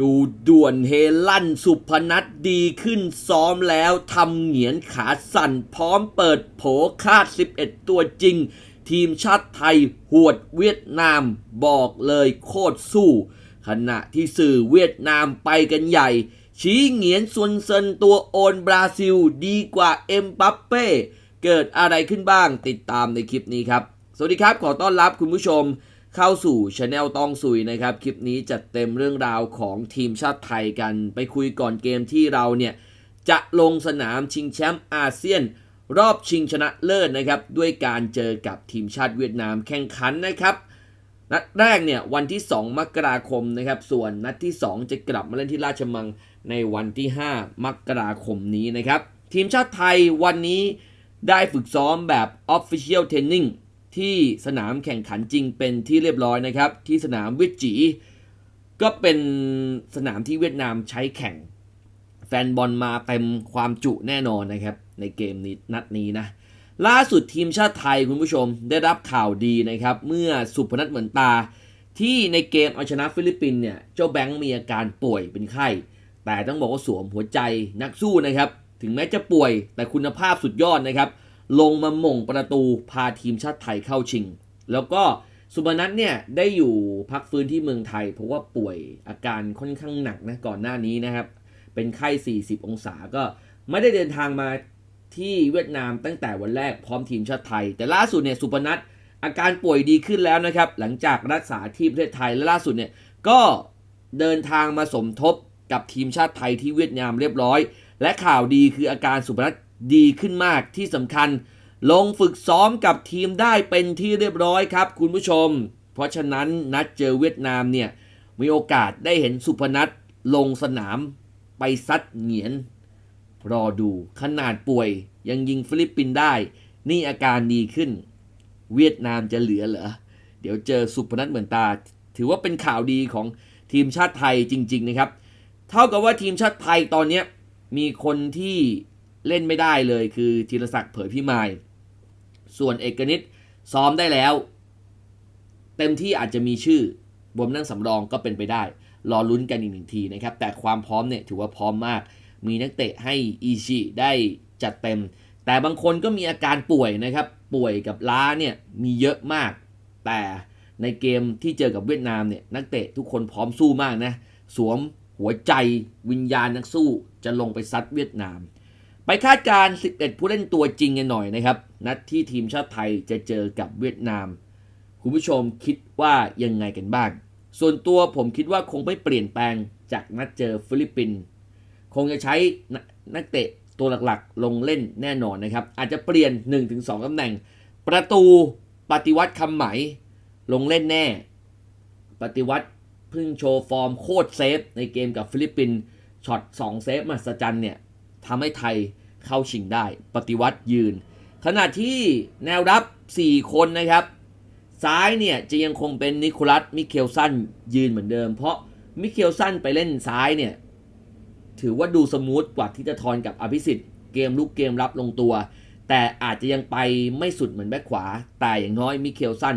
ดูด่วนเฮลั่นสุพนัทดีขึ้นซ้อมแล้วทำเหงียนขาสั่นพร้อมเปิดโผคาด 11 ตัวจริง ทีมชาติไทยหวดเวียดนามบอกเลยโคตรสู้ ขณะที่สื่อเวียดนามไปกันใหญ่ ชี้เหงียนซุนเซินตัวโอนบราซิลดีกว่าเอ็มบัปเป้เกิดอะไรขึ้นบ้างติดตามในคลิปนี้ครับ สวัสดีครับขอต้อนรับคุณผู้ชม เข้าสู่ช anel ตองซุยนะครับ คลิปนี้จัดเต็มเรื่องราวของทีมชาติไทยกัน ไปคุยก่อนเกมที่เราเนี่ย จะลงสนามชิงแชมป์อาเซียน รอบชิงชนะเลิศนะครับ ด้วยการเจอกับทีมชาติเวียดนามแข่งขันนะครับ นัดแรกเนี่ยวันที่ 2 มกราคมนะครับ ส่วนนัดที่ 2 จะกลับมาเล่นที่ราชมังในวันที่ 5 มกราคมนี้นะครับ ทีมชาติไทยวันนี้ได้ฝึกซ้อมแบบ Official Training ที่สนามแข่งขันจริงเป็นที่เรียบร้อยนะครับ ที่สนามวิจิก็เป็นสนามที่เวียดนามใช้แข่ง แฟนบอลมาเต็มความจุแน่นอนนะครับ ในเกมนี้นัดนี้นะ ล่าสุดทีมชาติไทยคุณผู้ชมได้รับข่าวดีนะครับ เมื่อสุพนัทเหมือนตา ที่ในเกมเอาชนะฟิลิปปินเนี่ยเจ้าแบงค์มีอาการป่วยเป็นไข้ แต่ต้องบอกว่าสวมหัวใจนักสู้นะครับ ถึงแม้จะป่วยแต่คุณภาพสุดยอดนะครับ ลงมาหม่งประตูพาทีมชาติไทยเข้าชิง แล้วก็สุพนัทเนี่ยได้อยู่พักฟื้นที่เมืองไทย เพราะว่าป่วยอาการค่อนข้างหนักนะก่อนหน้านี้นะครับ เป็นไข้ 40 องศาก็ไม่ได้เดินทางมาที่เวียดนามตั้งแต่วันแรกพร้อมทีมชาติไทย แต่ล่าสุดเนี่ยสุพนัทอาการป่วยดีขึ้นแล้วนะครับ หลังจากรักษาที่ประเทศไทยและล่าสุดเนี่ยก็เดินทางมาสมทบกับทีมชาติไทยที่เวียดนามเรียบร้อย และข่าวดีคืออาการสุพนัท ดีขึ้นมากที่สำคัญ ลงฝึกซ้อมกับทีมได้เป็นที่เรียบร้อยครับคุณผู้ชม เพราะฉะนั้นนัดเจอเวียดนามเนี่ยมีโอกาสได้เห็นสุพนัทลงสนามไปซัดเหงียน รอดูขนาดป่วยยังยิงฟิลิปปินส์ได้ นี่อาการดีขึ้น เวียดนามจะเหลือเหรอ เดี๋ยวเจอสุพนัทเหมือนตา ถือว่าเป็นข่าวดีของทีมชาติไทยจริง ๆ นะครับ เท่ากับว่าทีมชาติไทยตอนนี้มีคนที่ เล่นไม่ได้เลยคือธีรศักดิ์เผยพิมาย ส่วนเอกนิตซ้อมได้แล้ว เต็มที่อาจจะมีชื่อบวมนั่งสำรองก็เป็นไปได้ รอลุ้นกันอีกหนึ่งทีนะครับ แต่ความพร้อมเนี่ยถือว่าพร้อมมาก มีนักเตะให้อีชิได้จัดเต็ม แต่บางคนก็มีอาการป่วยนะครับ ป่วยกับล้าเนี่ยมีเยอะมาก แต่ในเกมที่เจอกับเวียดนามเนี่ยนักเตะทุกคนพร้อมสู้มากนะ สวมหัวใจวิญญาณนักสู้จะลงไปซัดเวียดนาม ไปคาดการ 11 ผู้เล่นตัวจริงกันหน่อยนะครับ นัดที่ทีมชาติไทยจะเจอกับเวียดนาม คุณผู้ชมคิดว่ายังไงกันบ้าง ส่วนตัวผมคิดว่าคงไม่เปลี่ยนแปลงจากนัดเจอฟิลิปปินส์คงจะใช้นนักเตะตัวหลักๆ ลงเล่นแน่นอนนะครับ อาจจะเปลี่ยน 1-2ตำแหน่ง ประตูปฏิวัติคำไหม ลงเล่นแน่ ปฏิวัติเพิ่งโชว์ฟอร์มโคตรเซฟในเกมกับฟิลิปปินส์ช็อต2เซฟมหัศจรรย์เนี่ยทำให้ไทย เข้าชิงได้ ปฏิวัติยืน ขณะที่แนวรับ 4 คนนะครับ ซ้ายเนี่ยจะยังคงเป็นนิโคลัสมิเคลสันยืนเหมือนเดิม เพราะมิเคลสันไปเล่นซ้ายเนี่ยถือว่าดูสมูทกว่าที่จะทอนกับอภิสิทธิ์เกมลุกเกมรับลงตัว แต่อาจจะยังไปไม่สุดเหมือนแบ็คขวา แต่อย่างน้อยมิเคลสัน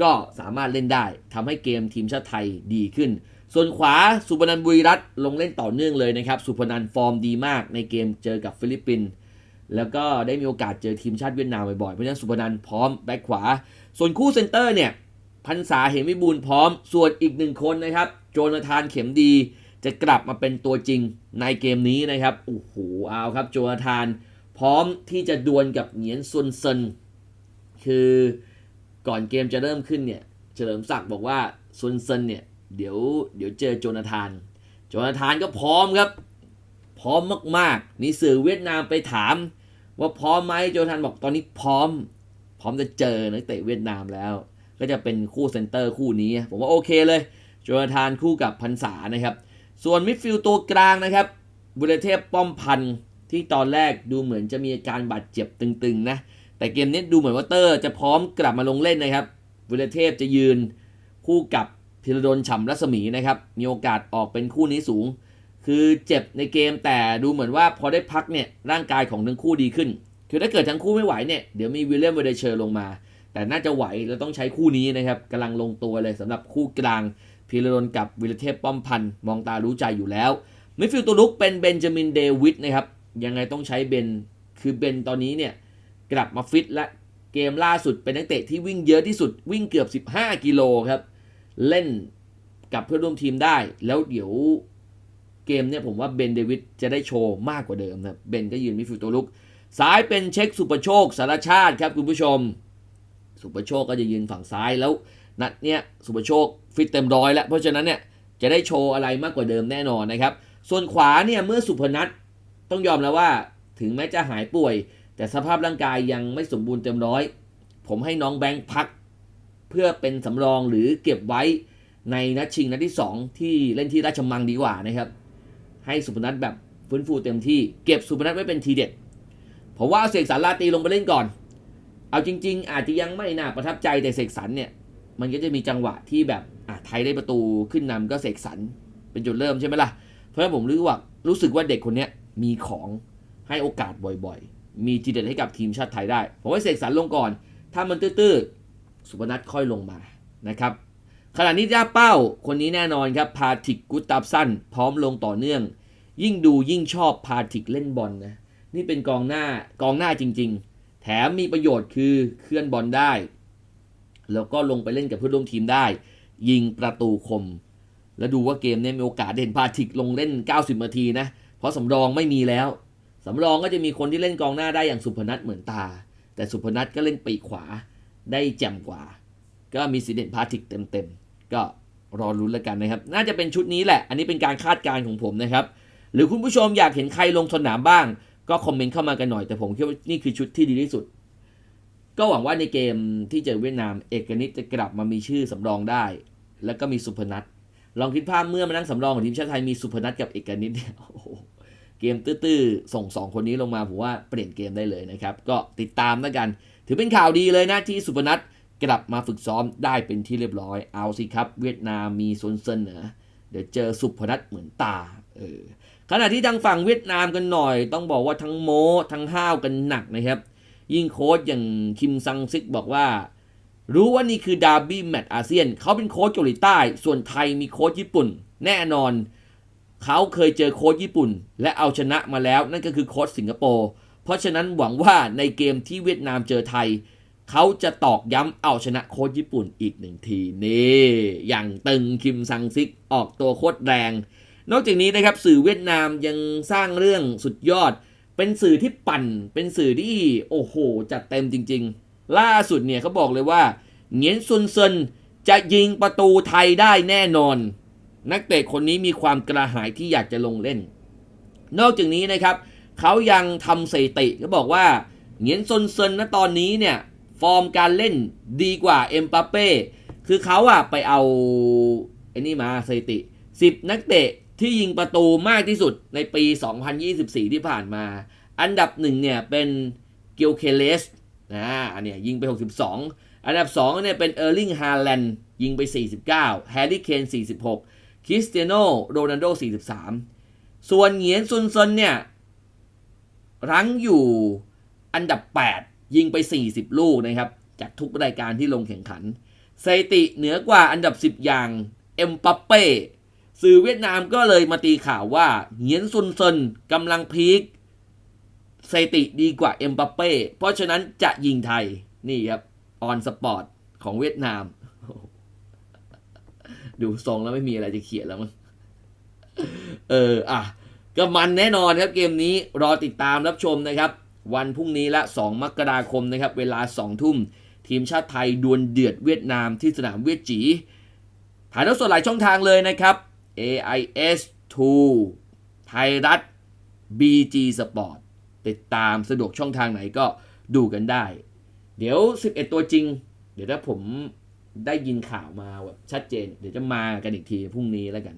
ก็สามารถเล่นได้ทำให้เกมทีมชาติไทยดีขึ้น ส่วนขวาสุพนันบุรีรัต์ลงเล่นต่อเนื่องเลยนะครับ สุพนันฟอร์มดีมากในเกมเจอกับฟิลิปปินส์แล้วก็ได้มีโอกาสเจอทีมชาติเวียดนามบ่อยๆเพราะฉะนั้นสุพนันพร้อมแบ็คขวา ส่วนคู่เซนเตอร์เนี่ยพันษาเหมวิบูลพร้อม ส่วนอีกหนึ่งคนนะครับ โจนาธานเข็มดี จะกลับมาเป็นตัวจริงในเกมนี้นะครับโอ้โหเอาครับโจนาธาน พร้อมที่จะดวลกับเหงียนซุนเซินคือก่อนเกมจะเริ่มขึ้นเนี่ยเฉลิมศักดิ์บอกว่าซุนเซินเนี่ย เดี๋ยวเดี๋ยวเจอโจนาธาน โจนาธานก็พร้อมครับ พร้อมมากๆนี่สื่อเวียดนามไปถาม ว่าพร้อมไหมโจนาธานบอกตอนนี้พร้อม พร้อมจะเจอนักเตะเวียดนามแล้ว ก็จะเป็นคู่เซนเตอร์คู่นี้ ผมว่าโอเคเลย โจนาธานคู่กับพันษานะครับ ส่วนมิดฟิลด์ตัวกลางนะครับ บุรเทพป้อมพันธ์ที่ตอนแรกดูเหมือนจะมีอาการบาดเจ็บตึงๆนะ แต่เกมนี้ดูเหมือนว่าเตอร์จะพร้อมกลับมาลงเล่นนะครับบุรเทพจะยืนคู่กับ พิรดลฉ่ำรัศมีนะครับ มีโอกาสออกเป็นคู่นี้สูง คือเจ็บในเกมแต่ดูเหมือนว่าพอได้พักเนี่ยร่างกายของทั้งคู่ดีขึ้น คือถ้าเกิดทั้งคู่ไม่ไหวเนี่ยเดี๋ยวมีวิลเลียมเวเดเชอร์ลงมา แต่น่าจะไหวแล้วต้องใช้คู่นี้นะครับกำลังลงตัวเลยสำหรับคู่กลางพีระดนกับวิรเทพป้อมพันธ์มองตารู้ใจอยู่แล้วมิดฟิลด์ตัวลุกเป็นเบนจามินเดวิดนะครับยังไงต้องใช้เบนคือเบนตอนนี้เนี่ยกลับมาฟิตและเกมล่าสุดเป็นนักเตะที่วิ่งเยอะที่สุดวิ่งเกือบ 15 กิโลครับ เล่นกับเพื่อนร่วมทีมได้ แล้วเดี๋ยวเกมเนี่ยผมว่าเบนเดวิดจะได้โชว์มากกว่าเดิมนะเบนก็ยืนมิฟิลตัวลุกซ้ายเป็นเช็คสุประโชคสารชาติครับคุณผู้ชม สุประโชคก็จะยืนฝั่งซ้ายแล้วนัดเนี้ยสุประโชคฟิตเต็มร้อยแล้ว เพราะฉะนั้นเนี่ยจะได้โชว์อะไรมากกว่าเดิมแน่นอนนะครับ ส่วนขวาเนี่ยเมื่อสุพนัทต้องยอมแล้วว่าถึงแม้จะหายป่วย แต่สภาพร่างกายยังไม่สมบูรณ์เต็มร้อย ผมให้น้องแบงค์พัก เพื่อเป็นสำรองหรือเก็บไว้ในนัดชิงนัดที่ 2 ที่เล่นที่ราชมังดีกว่านะครับ ให้สุพนัทแบบฟื้นฟูเต็มที่เก็บสุพนัทไว้เป็นทีเด็ดผมว่าเอาเสกสรรลาตีลงไปเล่นก่อน เอาจริง ๆ อาจจะยังไม่น่าประทับใจแต่เสกสรรเนี่ยมันก็จะมีจังหวะที่แบบอะไทยได้ประตูขึ้นนำก็เสกสรรเป็นจุดเริ่มใช่ไหมล่ะ เพราะฉะนั้นผมรู้ว่ารู้สึกว่าเด็กคนนี้มีของให้โอกาสบ่อยๆ มีทีเด็ดให้กับทีมชาติไทยได้ ผมว่าเสกสรรลงก่อน ถ้ามันตื้อ สุพนัทค่อยลงมานะครับขณะนี้ย่าเป้าคนนี้แน่นอนครับพาทิกกุตตับสั้นพร้อมลงต่อเนื่อง ยิ่งดูยิ่งชอบพาทิกเล่นบอลนะนี่เป็นกองหน้ากองหน้าจริง ๆ แถมมีประโยชน์คือเคลื่อนบอลได้ แล้วก็ลงไปเล่นกับเพื่อนร่วมทีมได้ ยิงประตูคม แล้วดูว่าเกมเนี้มีโอกาสเด่นพาทิกลงเล่น 90 นาทีนะเพราะสำรองไม่มีแล้วสำรองก็จะมีคนที่เล่นกองหน้าได้อย่างสุพนัทเหมือนตา แต่สุพนัทก็เล่นปีกขวา ได้แจ่มกว่า ก็มีสีเด่นพาทิกเต็มๆ ก็รอรุ้นแล้วกันนะครับ น่าจะเป็นชุดนี้แหละ อันนี้เป็นการคาดการณ์ของผมนะครับ หรือคุณผู้ชมอยากเห็นใครลงสนามบ้าง ก็คอมเมนต์เข้ามากันหน่อย แต่ผมคิดว่านี่คือชุดที่ดีที่สุด ก็หวังว่าในเกมที่เจอเวียดนาม เอกนิตจะกลับมามีชื่อสำรองได้ แล้วก็มีสุพนัทลองคิดภาพเมื่อมานั่งสำรองของทีมชาติไทยมีสุพนัทกับเอกนิตเนี่ยเกมตื้อๆ ส่งสองคนนี้ลงมาผมว่าเปลี่ยนเกมได้เลยนะครับ ก็ติดตามแล้วกัน ถือเป็นข่าวดีเลยนะที่สุพนัทกลับมาฝึกซ้อมได้เป็นที่เรียบร้อย เอาสิครับ เวียดนามมีซนเซนเหรอเดี๋ยวเจอสุพนัทเหมือนตาเออขณะที่ทางฝั่งเวียดนามกันหน่อย ต้องบอกว่าทั้งโมทั้งห้าวกันหนักนะครับ ยิ่งโค้ชอย่างคิมซังซิกบอกว่า รู้ว่านี่คือดาร์บี้แมตช์อาเซียน เขาเป็นโค้ชเกาหลีใต้ ส่วนไทยมีโค้ชญี่ปุ่น แน่นอน เขาเคยเจอโค้ชญี่ปุ่น และเอาชนะมาแล้วนั่นก็คือโค้ชสิงคโปร์ ราะฉะนั้นหวังว่าในเกมที่เวียดนามเจอไทย เขาจะตอกย้ำเอาชนะโค้ชญี่ปุ่นอีกหนึ่งทีนี่อย่างตึงคิมซังซิกออกตัวโคตรแรง นอกจากนี้นะครับสื่อเวียดนามยังสร้างเรื่องสุดยอด เป็นสื่อที่ปั่น เป็นสื่อที่โอ้โห จัดเต็มจริง ๆ ล่าสุดเนี่ยเขาบอกเลยว่าเงียนซุนเซินจะยิงประตูไทยได้แน่นอน นักเตะคนนี้มีความกระหายที่อยากจะลงเล่น นอกจากนี้นะครับ เขายังทำสถิติก็บอกว่าเหงียนซนเซินณตอนนี้เนี่ย ฟอร์มการเล่นดีกว่าเอ็มปาเป้คือเขาอะไปเอาไอ้นี่มาสถิติ 10 นักเตะที่ยิงประตูมากที่สุดในปี 2024 ที่ผ่านมา อันดับหนึ่งเนี่ยเป็นเกิลเคเลสนะอันเนี้ยยิงไป 62 อันดับ2เนี่ยเป็นเออร์ลิงฮาแลนด์ยิงไป 49 แฮร์รี่เคน 46 คริสเตียโนโรนัลโด 43 ส่วนเหงียนซุนเซนเนี่ย รั้งอยู่อันดับ 8 ยิงไป 40 ลูกนะครับ จากทุกรายการที่ลงแข่งขันสถิติเหนือกว่าอันดับ 10 อย่างเอ็มปัปเป้สื่อเวียดนามก็เลยมาตีข่าวว่าเหียนซุนเซินกำลังพีคสถิติดีกว่าเอ็มปัปเป้เพราะฉะนั้นจะยิงไทยนี่ครับออนสปอร์ตของเวียดนาม ดูทรงแล้วไม่มีอะไรจะเขียนแล้วมั้งเออ อะ ก็มันแน่นอนครับเกมนี้รอติดตามรับชมนะครับ วันพรุ่งนี้ละ 2 มกราคมนะครับเวลา 2 ทุ่ม ทีมชาติไทยดวลเดือดเวียดนามที่สนามเวียดจีถ่ายทอดสดหลายช่องทางเลยนะครับ AIS 2 ไทยรัฐ BG Sport ติดตามสะดวกช่องทางไหนก็ดูกันได้ เดี๋ยว 11 ตัวจริง เดี๋ยวถ้าผมได้ยินข่าวมาแบบชัดเจน เดี๋ยวจะมากันอีกทีพรุ่งนี้แล้วกัน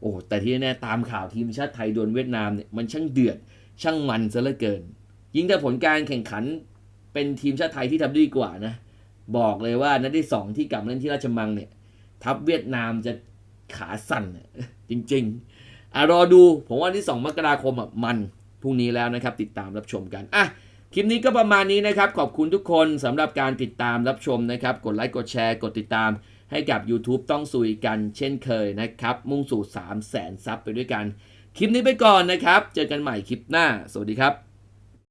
โอ้แต่ที่แน่ตามข่าวทีมชาติไทยโดนเวียดนามเนี่ยมันช่างเดือดช่างมันซะเหลือเกิน ยิ่งถ้าผลการแข่งขันเป็นทีมชาติไทยที่ทำได้ดีกว่านะ บอกเลยว่านัดที่สองที่กลับมาเล่นที่ราชมังเนี่ย ทัพเวียดนามจะขาสั่นจริงๆอะรอดูผมว่าที่ 2 มกราคมอะมันพรุ่งนี้แล้วนะครับ ติดตามรับชมกันอะคลิปนี้ก็ประมาณนี้นะครับ ขอบคุณทุกคนสำหรับการติดตามรับชมนะครับ กดไลค์กดแชร์ กดติดตาม ให้กับ YouTube ต้องซุยกันเช่นเคยนะครับ มุ่งสู่ 3 0 0แสนซับไปด้วยกัน คลิปนี้ไปก่อนนะครับ เจอกันใหม่คลิปหน้า สวัสดีครับ